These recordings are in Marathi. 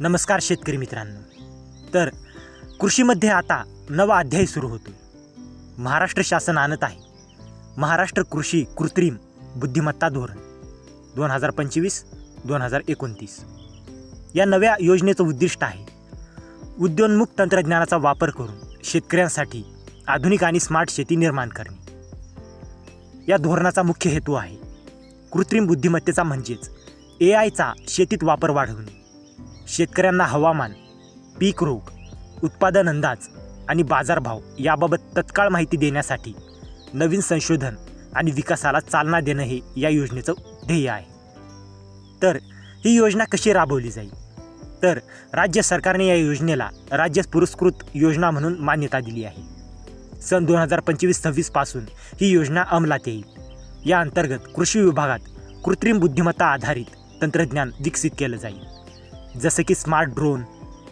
नमस्कार शेतकरी मित्रांनो. तर कृषीमध्ये आता नवा अध्याय सुरू होतो महाराष्ट्र शासन आणत आहे. महाराष्ट्र कृषी कृत्रिम बुद्धिमत्ता धोरण दोन हजार पंचवीस दोन हजार एकोणतीस. या नव्या योजनेचं उद्दिष्ट आहे उद्योन्मुख तंत्रज्ञानाचा वापर करून शेतकऱ्यांसाठी आधुनिक आणि स्मार्ट शेती निर्माण करणे. या धोरणाचा मुख्य हेतू आहे कृत्रिम बुद्धिमत्तेचा म्हणजेच ए आयचा शेतीत वापर वाढवणे. शेतकऱ्यांना हवामान पीक रोग उत्पादन अंदाज आणि बाजारभाव याबाबत तत्काळ माहिती देण्यासाठी नवीन संशोधन आणि विकासाला चालना देणं हे या योजनेचं ध्येय आहे. तर ही योजना कशी राबवली जाईल? तर राज्य सरकारने या योजनेला राज्य पुरस्कृत योजना म्हणून मान्यता दिली आहे. सन दोन हजार पंचवीस सव्वीसपासून ही योजना अंमलात येईल. या अंतर्गत कृषी विभागात कृत्रिम बुद्धिमत्ता आधारित तंत्रज्ञान विकसित केलं जाईल. जसं की smart drone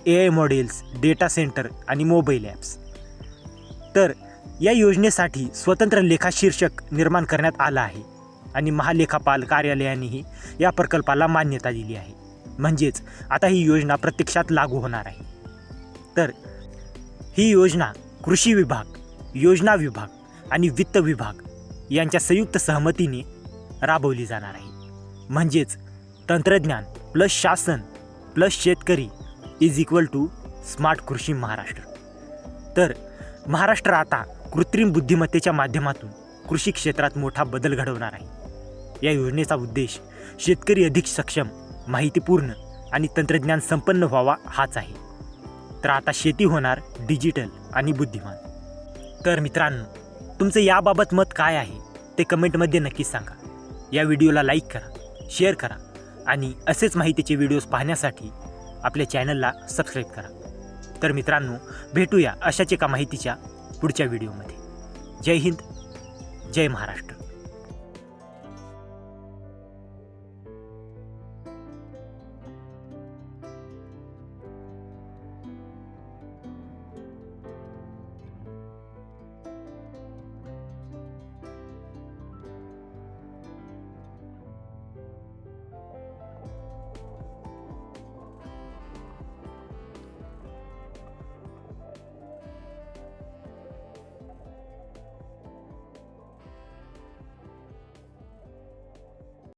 A I models data centre आणि मोबाईल ॲप्स तर या योजनेसाठी स्वतंत्र लेखाशीर्षक निर्माण करण्यात आलं आहे आणि महालेखापाल कार्यालयानेही या प्रकल्पाला मान्यता दिली आहे. म्हणजेच आता ही योजना प्रत्यक्षात लागू होणार आहे. तर ही योजना कृषी विभाग योजना विभाग आणि वित्त विभाग यांच्या संयुक्त सहमतीने राबवली जाणार आहे. म्हणजेच तंत्रज्ञान प्लस शासन प्लस शेतकरी इज इक्वल टू स्मार्ट कृषी महाराष्ट्र. तर महाराष्ट्र आता कृत्रिम बुद्धिमत्तेच्या माध्यमातून कृषी क्षेत्रात मोठा बदल घडवणार आहे. या योजनेचा उद्देश शेतकरी अधिक सक्षम माहितीपूर्ण आणि तंत्रज्ञान संपन्न व्हावा हाच आहे. तर आता शेती होणार डिजिटल आणि बुद्धिमान. तर मित्रांनो तुमचं याबाबत मत काय आहे ते कमेंटमध्ये नक्कीच सांगा. या व्हिडिओला लाईक करा शेअर करा आणि असेच माहितीचे व्हिडिओज पाहण्यासाठी आपल्या चॅनलला सबस्क्राईब करा. तर मित्रांनो भेटूया अशाच एका माहितीच्या पुढच्या व्हिडिओमध्ये. जय हिंद जय महाराष्ट्र.